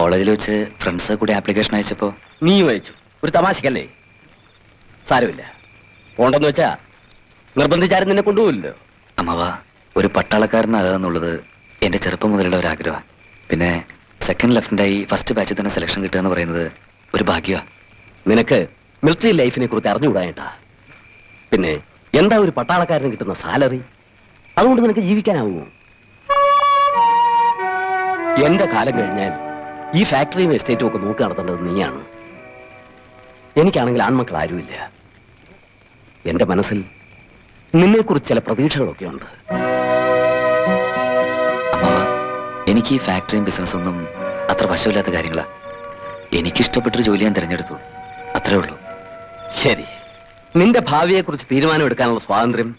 കോളേജിൽ വെച്ച് ഫ്രണ്ട്സ് കൂടി ആപ്ലിക്കേഷൻ അയച്ചപ്പോ നീ വായിച്ചു. ഒരു തമാശക്കല്ലേ? സാരമില്ല. പോണ്ടെന്ന് വെച്ചാ നിർബന്ധിച്ചാരും നിന്നെ കൊണ്ടുപോകില്ലല്ലോ. അമ്മവ ഒരു പട്ടാളക്കാരനാകാന്നുള്ളത് എന്റെ ചെറുപ്പം മുതലുള്ള ഒരു ആഗ്രഹമാണ്. പിന്നെ സെക്കൻഡ് ലെഫ്റ്റന്റായി ഫസ്റ്റ് ബാച്ചിൽ തന്നെ സെലക്ഷൻ കിട്ടുക എന്ന് പറയുന്നത് ഒരു ഭാഗ്യമാണ് നിനക്ക് മിലിറ്ററി ലൈഫിനെ കുറിച്ച് അറിഞ്ഞുകൂടായിട്ടാ പിന്നെ എന്താ ഒരു പട്ടാളക്കാരന് കിട്ടുന്ന സാലറി അതുകൊണ്ട് നിനക്ക് ജീവിക്കാനാവുമോ? എന്റെ കാലം കഴിഞ്ഞാൽ ഈ ഫാക്ടറിയും എസ്റ്റേറ്റും ഒക്കെ നോക്കി നടത്തേണ്ടത് നീയാണ്. എനിക്കാണെങ്കിൽ ആൺമക്കൾ ആരുമില്ല. എന്റെ മനസ്സിൽ നിന്നെക്കുറിച്ച് ചില പ്രതീക്ഷകളൊക്കെ ഉണ്ട്. എനിക്ക് ഈ ഫാക്ടറിയും ബിസിനസ്സൊന്നും അത്ര വശമില്ലാത്ത കാര്യങ്ങളാ. എനിക്കിഷ്ടപ്പെട്ടൊരു ജോലി ഞാൻ തിരഞ്ഞെടുത്തു. അത്രേ ഉള്ളൂ. ശരി. നിന്റെ ഭാവിയെക്കുറിച്ച് തീരുമാനമെടുക്കാനുള്ള സ്വാതന്ത്ര്യം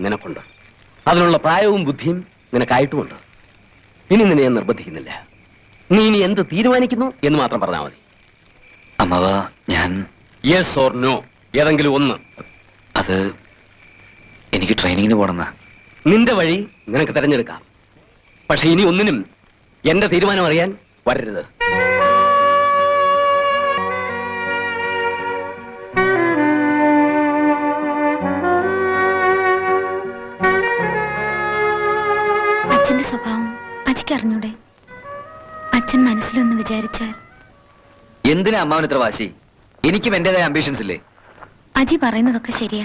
നിനക്കുണ്ട്. അതിനുള്ള പ്രായവും ബുദ്ധിയും നിനക്കായിട്ടുമുണ്ട്. ഇനി നിന്നെ ഞാൻ നിർബന്ധിക്കുന്നില്ല. നീ ഇനി എന്ത് തീരുമാനിക്കുന്നു എന്ന് മാത്രം പറഞ്ഞാൽ മതി. അമ്മവ ഞാൻ യെസ് ഓർ നോ ഏതെങ്കിലും ഒന്ന്. അത് എനിക്ക് ട്രെയിനിങ്ങിന് പോണെന്നാ നിന്റെ വഴി നിനക്ക് തിരഞ്ഞെടുക്കാം. പക്ഷെ ഇനി ഒന്നിനും എന്റെ തീരുമാനം അറിയാൻ വരരുത്. മനസ്സിലൊന്ന് വിചാരിച്ചാൽ. എന്തിനാ അമ്മാവൻ ഇത്ര വാശി? എനിക്കും എന്റേതായ അംബിഷൻസ് ഇല്ലേ? അജി പറയുന്നതൊക്കെ ശരിയാ.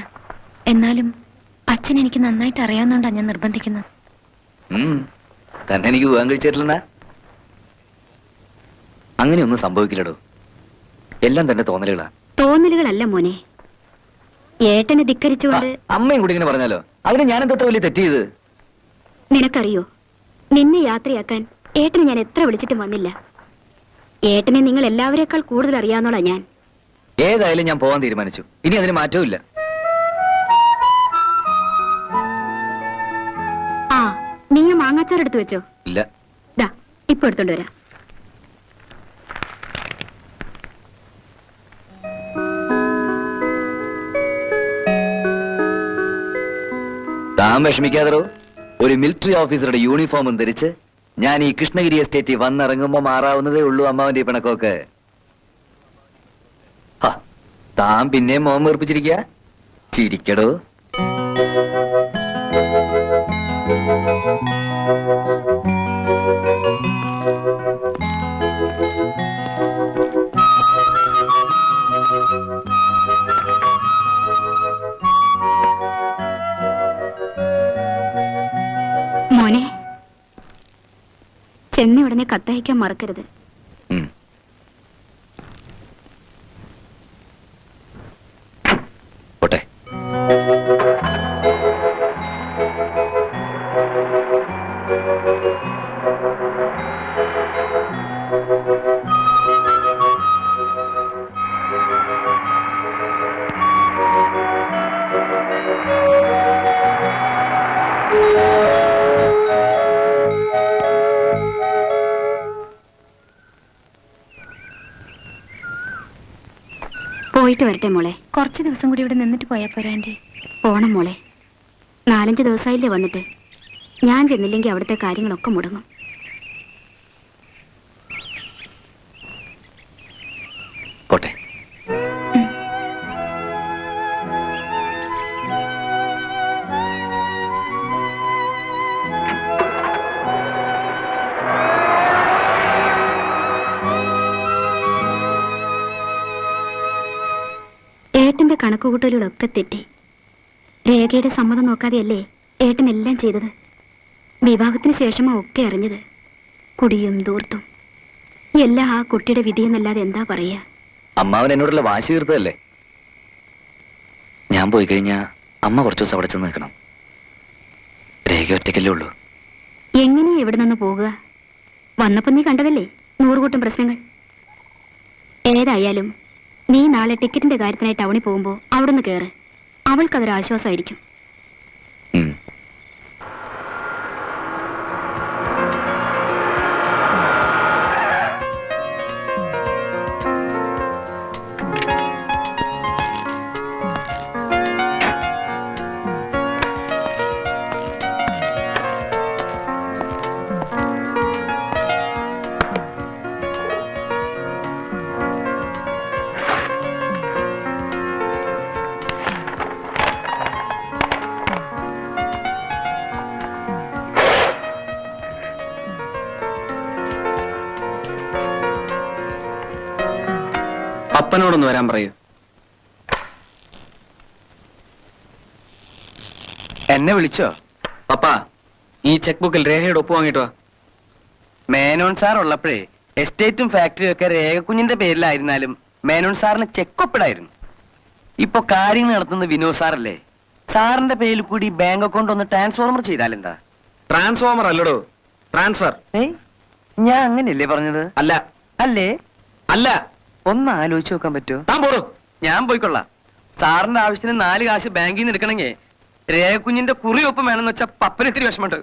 എന്നാലും അച്ഛൻ എനിക്ക് നന്നായിട്ട് അറിയാവുന്നോണ്ടാ ഞാൻ നിർബന്ധിക്കുന്നത്. തന്നെ എനിക്ക് വിവാഹം കഴിച്ചിട്ടില്ലെന്നാ? അങ്ങനെയൊന്നും സംഭവിക്കില്ലടോ. എല്ലാം തന്നെ തോന്നലുകളാ. തോന്നലുകളല്ല മോനെ. ഏട്ടനെ ധിക്കരിച്ചുകൊണ്ട് അമ്മയും കൂടി ഇങ്ങനെ പറഞ്ഞാലോ? അതിന് ഞാൻ എന്തത്ര വലിയ തെറ്റ് ചെയ്ത്? നിനക്കറിയോ? നിന്നെ യാത്രയാക്കാൻ ഏട്ടനെ ഞാൻ എത്ര വിളിച്ചിട്ടും വന്നില്ല. ഏട്ടനെ നിങ്ങൾ എല്ലാവരെക്കാൾ കൂടുതൽ അറിയാവുന്നോളാ ഞാൻ. ഏതായാലും ഞാൻ പോകാൻ തീരുമാനിച്ചു. ഇനി അതിന് മാറ്റവും ആ നിങ്ങൾ മാങ്ങാച്ചാർ എടുത്തു വെച്ചോ? ഇല്ല. ദാ ഇപ്പൊ എടുത്തോണ്ട് വരാം. താൻ വിഷമിക്കാതറോ ഒരു മിലിറ്ററി ഓഫീസറുടെ യൂണിഫോമും ധരിച്ച് ഞാൻ ഈ കൃഷ്ണഗിരി എസ്റ്റേറ്റിൽ വന്നിറങ്ങുമ്പോ മാറാവുന്നതേ ഉള്ളൂ അമ്മാവന്റെ പിണക്കൊക്കെ താൻ പിന്നെയും മോൻ വീർപ്പിച്ചിരിക്ക? ചിരിക്കടോ. ഉടനെ കത്തയക്കാൻ മറക്കരുത് പോയിട്ട് വരട്ടെ മോളെ. കുറച്ച് ദിവസം കൂടി ഇവിടെ നിന്നിട്ട് പോയാൽ പോരാ ആന്റി പോണം മോളെ. നാലഞ്ച് ദിവസമായില്ലേ വന്നിട്ട്. ഞാൻ ചെന്നില്ലെങ്കിൽ അവിടുത്തെ കാര്യങ്ങളൊക്കെ മുടങ്ങും. ഏട്ടന്റെ കണക്കുകൂട്ടലുകളൊക്കെ തെറ്റി. രേഖയുടെ സമ്മതം നോക്കാതെയല്ലേ ഏട്ടൻ എല്ലാം ചെയ്തത്? വിവാഹത്തിന് ശേഷമാ ഒക്കെ അറിഞ്ഞത്. കുടിയും ദൂർത്തും എല്ലാം ആ കുട്ടിയുടെ വിധിയെന്നല്ലാതെ എന്താ പറയാ? അമ്മാവൻ എന്നോടുള്ള വാശി തീർത്തതല്ലേ? ഞാൻ പോയി കഴിഞ്ഞാ അമ്മ കുറച്ചു ദിവസം അവിടെ ചെന്ന് നിൽക്കണം. രേഖ ഒറ്റയ്ക്കല്ലേ ഉള്ളൂ. എങ്ങനെ എവിടെ നിന്ന് പോകുക വന്നപ്പോ നീ കണ്ടതല്ലേ നൂറുകൂട്ടം പ്രശ്നങ്ങൾ? ഏതായാലും നീ നാളെ ടിക്കറ്റിന്റെ കാര്യത്തിനായി ടൗണിൽ പോകുമ്പോ അവിടുന്ന് കയറ് അവൾക്കതൊരു ആശ്വാസമായിരിക്കും പപ്പനോടൊന്ന് വരാൻ പറയൂ. എന്നെ വിളിച്ചോ? പപ്പാ ഈ ചെക്ക് ബുക്കിൽ രേഖയുടെ ഒപ്പ് വാങ്ങിയിട്ട് വാ. മേനോൻ സാർ ഉള്ളപ്പോഴേ എസ്റ്റേറ്റും ഫാക്ടറിയും ഒക്കെ രേഖക്കുഞ്ഞിന്റെ പേരിലായിരുന്നാലും മേനോൻ സാറിന് ചെക്ക് ഒപ്പിടായിരുന്നു. ഇപ്പൊ കാര്യങ്ങൾ നടത്തുന്നത് വിനോദ് സാറല്ലേ? സാറിന്റെ പേരിൽ കൂടി ബാങ്ക് അക്കൗണ്ട് ഒന്ന് ട്രാൻസ്ഫോർമർ ചെയ്താലെന്താ? ട്രാൻസ്ഫോമർ അല്ലടോ ട്രാൻസ്ഫർ. ഏയ് ഞാൻ അങ്ങനെയല്ലേ പറഞ്ഞത്? അല്ല. അല്ലേ? അല്ല. ഒന്ന് ആലോചിച്ച് നോക്കാൻ പറ്റുമോ? താൻ പോടോ. ഞാൻ പോയിക്കൊള്ളാം. സാറിന്റെ ആവശ്യത്തിന് നാല് കാശ് ബാങ്കിൽ നിന്ന് എടുക്കണമെങ്കിൽ രേഖക്കുഞ്ഞിന്റെ കുറി ഒപ്പം വേണമെന്ന് വെച്ചാൽ പപ്പന് ഇത്തിരി വിഷമമുണ്ട്.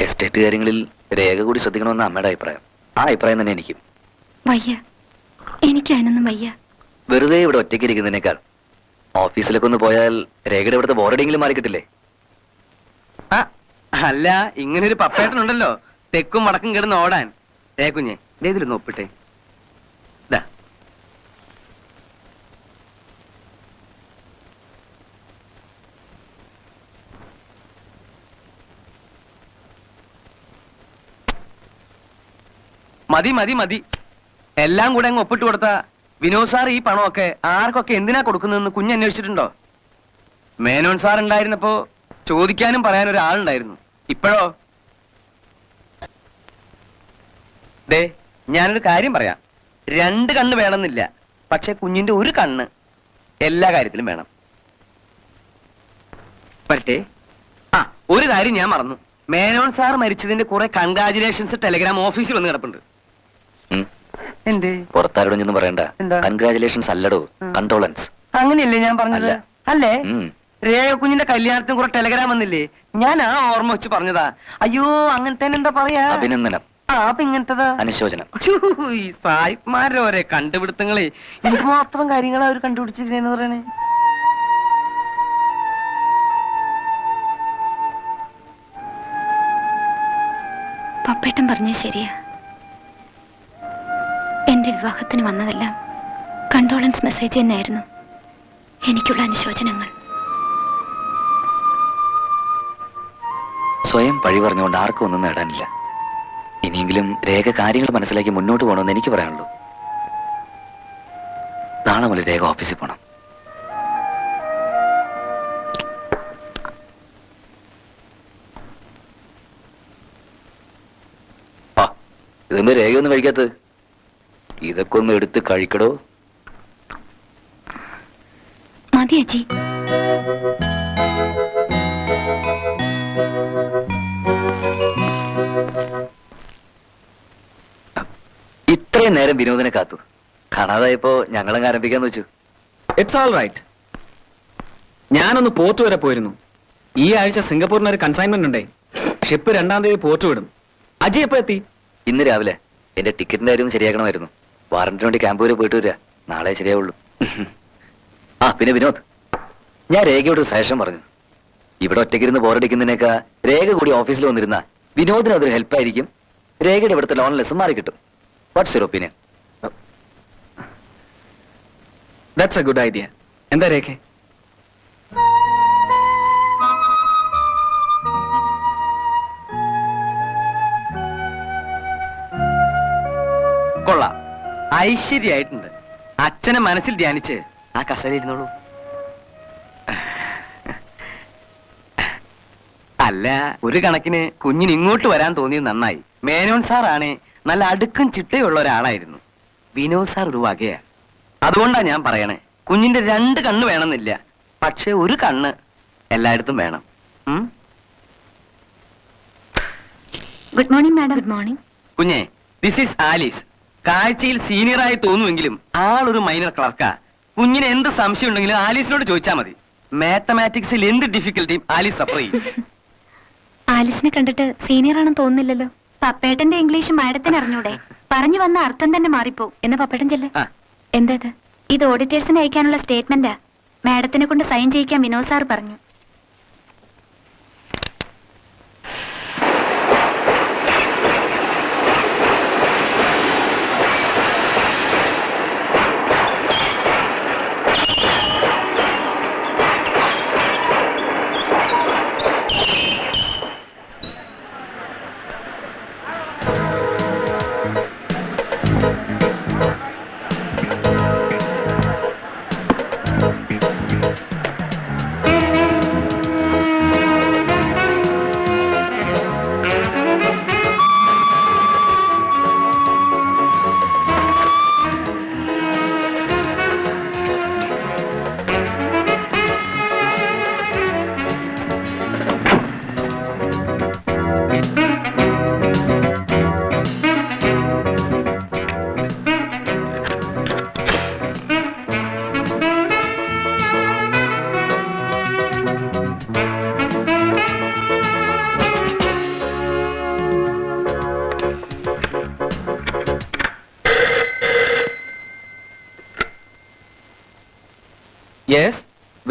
എസ്റ്റേറ്റ് കാര്യങ്ങളിൽ രേഖ കൂടി ശ്രദ്ധിക്കണമെന്ന് അമ്മയുടെ അഭിപ്രായം. ആ അഭിപ്രായം തന്നെ എനിക്കും. വയ്യ. എനിക്ക് അതിനൊന്നും വയ്യ. വെറുതെ ഇവിടെ ഒറ്റയ്ക്ക് ഇരിക്കുന്നതിനേക്കാൾ ഓഫീസിലൊക്കെ ഒന്ന് പോയാൽ രേഖയുടെ ഇവിടുത്തെ ബോർഡിങ്ങിലും മാറി കിട്ടില്ലേ ആ, അല്ല ഇങ്ങനെ ഒരു പപ്പേട്ടനുണ്ടല്ലോ. തെക്കും വടക്കും കിടന്ന് ഓടാൻ. ഏ കുഞ്ഞെ ഇതിലൊന്ന് ഒപ്പിട്ടെ. മതി മതി മതി. എല്ലാം കൂടെ അങ്ങ് ഒപ്പിട്ട് കൊടുത്ത വിനോദ് സാർ ഈ പണമൊക്കെ ആർക്കൊക്കെ എന്തിനാ കൊടുക്കുന്നതെന്ന് കുഞ്ഞ് അന്വേഷിച്ചിട്ടുണ്ടോ? മേനോൻ സാർ ഉണ്ടായിരുന്നപ്പോ ചോദിക്കാനും പറയാനും ഒരാളുണ്ടായിരുന്നു ഇപ്പോഴോ? ദേ ഞാനൊരു കാര്യം പറയാം. രണ്ട് കണ്ണ് വേണമെന്നില്ല. പക്ഷെ കുഞ്ഞിന്റെ ഒരു കണ്ണ് എല്ലാ കാര്യത്തിലും വേണം. പറ്റേ ആ ഒരു കാര്യം ഞാൻ മറന്നു. മേനോൻ സാർ മരിച്ചതിന്റെ കുറെ കൺഗ്രാചുലേഷൻസ് ടെലിഗ്രാം ഓഫീസിൽ വന്ന് കിടപ്പുണ്ട്. എന്തേ? പുറത്താരോടൊന്നും പറയണ്ട. എന്താ? കൺഗ്രാചുലേഷൻസ് അല്ലടോ. കണ്ടോളൻസ് അങ്ങനെയല്ലേ ഞാൻ പറഞ്ഞത്? അല്ല. അല്ലേ? ഉം. രേഖ കുഞ്ഞിന്റെ കല്യാണത്തിന് കുറെ ടെലഗ്രാം വന്നില്ലേ? ഞാൻ ആ ഓർമ്മ വെച്ച് പറഞ്ഞതാ. അയ്യോ അങ്ങനത്തെ എന്താ പറയാ? അഭിനന്ദനം. ആ അപ്പൊ ഇങ്ങനത്തതാ? അനുശോചനം. ഛൂ, ഈ സായിപ്മാരുടെ ഓരോ കണ്ടുപിടുത്തങ്ങളെ. എന്തുമാത്രം കാര്യങ്ങളാ അവർ കണ്ടുപിടിച്ചിരിക്കണേന്ന് പറയണേ. പപ്പേട്ടൻ പറഞ്ഞത് ശരിയാ. എന്റെ വിവാഹത്തിന് വന്നതെല്ലാം കണ്ടോളൻസ് മെസ്സേജ് തന്നെയായിരുന്നു. എനിക്കുള്ള അനുശോചനങ്ങൾ. സ്വയം പഴി പറഞ്ഞുകൊണ്ട് ആർക്കും ഒന്നും നേടാനില്ല. ഇനിയെങ്കിലും രേഖ കാര്യങ്ങൾ മനസ്സിലാക്കി മുന്നോട്ട് പോകണമെന്ന് എനിക്ക് പറയാനുള്ളൂ. നാളെ മുതൽ രേഖ ഓഫീസിൽ പോകണം ഇതൊന്ന് ഇതെന്താ രേഖയൊന്നും കഴിക്കാത്തത്? ഇതൊക്കെ ഒന്ന് എടുത്ത് കഴിക്കടോ. മതി അജി. ഇത്രയും നേരം വിനോദിനെ കാത്തു. കാണാതായപ്പോ ഞങ്ങളങ്ങ് ആരംഭിക്കാന്ന് വെച്ചു. ഇറ്റ്സ് ആൾ റൈറ്റ് ഞാനൊന്ന് പോർട്ട് വരെ പോയിരുന്നു. ഈ ആഴ്ച സിംഗപ്പൂരിന് ഒരു കൺസൈൻമെന്റ് ഉണ്ടേ. ഷിപ്പ് രണ്ടാം തീയതി പോർട്ട് വിടും. അജി എപ്പോ എത്തി? ഇന്ന് രാവിലെ. എന്റെ ടിക്കറ്റിന്റെ കാര്യം ശരിയാക്കണമായിരുന്നു. വാറന്റിന് വേണ്ടി ക്യാമ്പ് വരെ പോയിട്ട് വരിക നാളെ ശരിയാവുള്ളൂ. ആ പിന്നെ വിനോദ്. ഞാൻ രേഖയോട് ശേഷം സജഷൻ പറഞ്ഞു. ഇവിടെ ഒറ്റയ്ക്കിരുന്ന് ബോറടിക്കുന്നതിനേക്കാ രേഖ കൂടി ഓഫീസിൽ വന്നിരുന്ന വിനോദിന് അതൊരു ഹെൽപ്പായിരിക്കും രേഖയുടെ ഇവിടുത്തെ ലോൺ ലെസ് മാറി കിട്ടും what's your opinion that's a good idea എന്താ രേഖ? കൊള്ളാം. ഐശ്വര്യായിട്ടുണ്ട് അച്ഛനെ മനസ്സിൽ ധ്യാനിച്ച് ആ കസേര ഇരുന്നോളൂ. അല്ല ഒരു കണക്കിന് കുഞ്ഞിന് ഇങ്ങോട്ട് വരാൻ തോന്നിയത് നന്നായി. മേനോൻ സാറാണ് നല്ല അടുക്കും ചിട്ടയുള്ള ഒരാളായിരുന്നു. വിനോദ് സാർ ഒരു വകയാ അതുകൊണ്ടാ ഞാൻ പറയണേ കുഞ്ഞിന്റെ രണ്ട് കണ്ണ് വേണമെന്നില്ല പക്ഷെ ഒരു കണ്ണ് എല്ലായിടത്തും വേണം. Good morning madam good morning കുഞ്ഞെ ദിസ് ഈസ് ആലീസ് കാഴ്ചയിൽ സീനിയറായി തോന്നുമെങ്കിലും ആളൊരു മൈനർ ക്ലർക്കാ കുഞ്ഞിന് എന്ത് സംശയം ഉണ്ടെങ്കിലും ആലീസിനോട് ചോദിച്ചാൽ മതി. മാത്തമാറ്റിക്സിൽ എന്ത് ഡിഫിക്കൽട്ടിയും ആലീസ് സഫർ ചെയ്യും. ആലീസിനെ കണ്ടിട്ട് സീനിയർ ആണെന്ന് തോന്നുന്നില്ലല്ലോ. പപ്പേട്ടന്റെ ഇംഗ്ലീഷ് മാഡത്തിന് അറിഞ്ഞൂടെ? പറഞ്ഞു വന്ന അർത്ഥം തന്നെ മാറിപ്പോവും എന്നാ പപ്പേട്ടൻ ചെല്ലേ. എന്താ ഇത്? ഓഡിറ്റേഴ്സിന് അയക്കാനുള്ള സ്റ്റേറ്റ്മെന്റാ മാഡത്തിനെ കൊണ്ട് സൈൻ ചെയ്യിക്കാൻ വിനോദ് സാർ പറഞ്ഞു.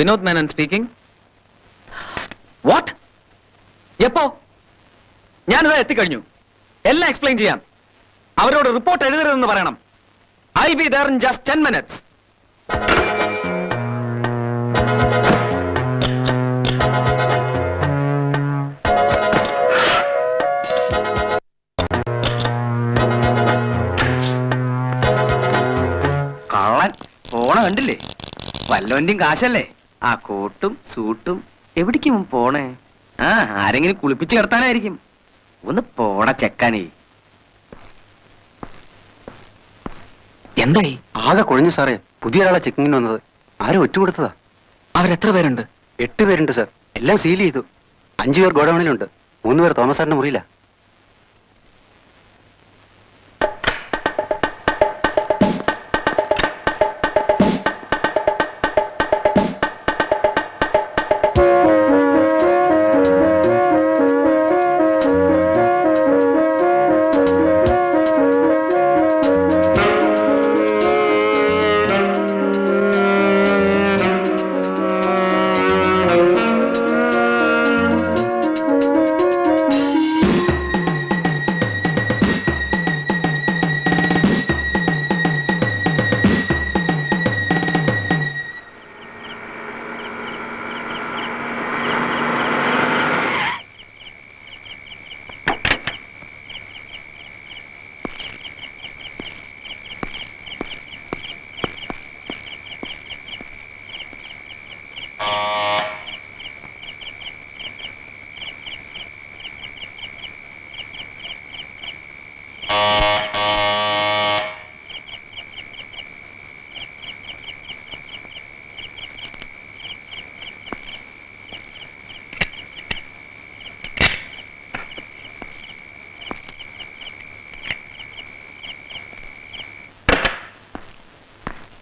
വിനോദ് മേനൻ സ്പീക്കിംഗ് വാട്ട് എപ്പോ? ഞാനിതാ എത്തിക്കഴിഞ്ഞു. എല്ലാം എക്സ്പ്ലെയിൻ ചെയ്യാം. അവരോട് റിപ്പോർട്ട് എഴുതരുതെന്ന് പറയണം. I be there in just ten minutes കള്ളൻ. പോണ കണ്ടില്ലേ? വല്ലവന്റെയും കാശല്ലേ? ആ കോട്ടും സൂട്ടും എവിടേക്കും പോണേ? ആ ആരെങ്കിലും കുളിപ്പിച്ച് കിടത്താനായിരിക്കും. ഒന്ന് പോട ചെക്കാനേ. എന്തായി? ആകെ കുഴഞ്ഞു സാറേ. പുതിയ ഒരാളെ ചെക്കിങ്ങിന് വന്നത്. ആരും ഒറ്റ കൊടുത്തതാ അവരെത്ര പേരുണ്ട്? എട്ട് പേരുണ്ട് സാർ. എല്ലാം സീൽ ചെയ്തു. അഞ്ചു പേർ ഗോഡൗണിലുണ്ട്. മൂന്ന് പേർ തോമസ് സാറിന്റെ മുറിയില്ല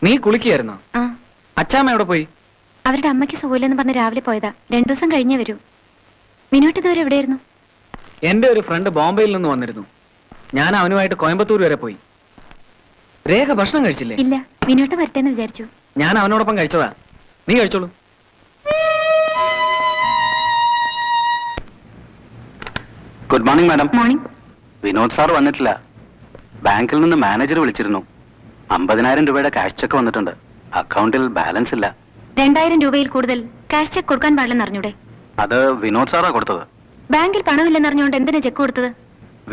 നീ കുളിക്കുകയായിരുന്നോ ആ. അച്ചാമ്മ എവിടെ പോയി? അവരുടെ അമ്മയ്ക്ക് സുഖമില്ലെന്ന് പറഞ്ഞ് രാവിലെ പോയതാ. രണ്ടു ദിവസം കഴിഞ്ഞേ വരൂ. മിനോട്ട് ഇതുവരെ എവിടെയായിരുന്നു? എന്റെ ഒരു ഫ്രണ്ട് ബോംബെയിൽ നിന്ന് വന്നിരുന്നു. ഞാൻ അവനുമായിട്ട് കോയമ്പത്തൂർ വരെ പോയി. രേഖ ഭക്ഷണം കഴിച്ചില്ലേ? ഇല്ല മിനോട്ട് വരട്ടെ എന്ന് വിചാരിച്ചു. ഞാൻ അവനോടൊപ്പം കഴിച്ചതാ. നീ കഴിച്ചോളൂ. Good morning madam. Morning. Vinod sir വന്നിട്ടില്ല. ബാങ്കിൽ നിന്ന് മാനേജർ വിളിച്ചിരുന്നു. അമ്പതിനായിരം രൂപയുടെ ക്യാഷ് ചെക്ക് വന്നിട്ടുണ്ട്. അക്കൗണ്ടിൽ ബാലൻസ് ഇല്ല. രണ്ടായിരം രൂപയിൽ കൂടുതൽ ക്യാഷ് ചെക്ക് കൊടുക്കാൻ പാടില്ലെന്ന് അറിഞ്ഞൂടെ? അത് വിനോദ് സാറാ കൊടുത്തത്. ബാങ്കിൽ പണമില്ലെന്ന് അറിഞ്ഞുകൊണ്ട് എന്തിനാ ചെക്ക് കൊടുത്തത്?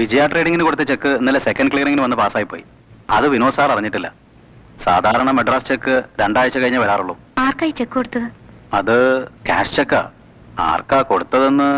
വിജയ ട്രേഡിങ്ങിന് കൊടുത്ത ചെക്ക് ഇന്നലെ സെക്കൻഡ് ക്ലിയറിംഗിന് വന്ന് പാസ്സായി പോയി അത് വിനോദ് സാർ അറിഞ്ഞിട്ടില്ല. സാധാരണ മദ്രാസ് ചെക്ക് രണ്ടാഴ്ച കഴിഞ്ഞേ വരാറുള്ളൂ. ആർക്കായി ചെക്ക് കൊടുത്തത്? അത് ക്യാഷ് ചെക്കാ ആർക്കാ കൊടുത്തതെന്ന്?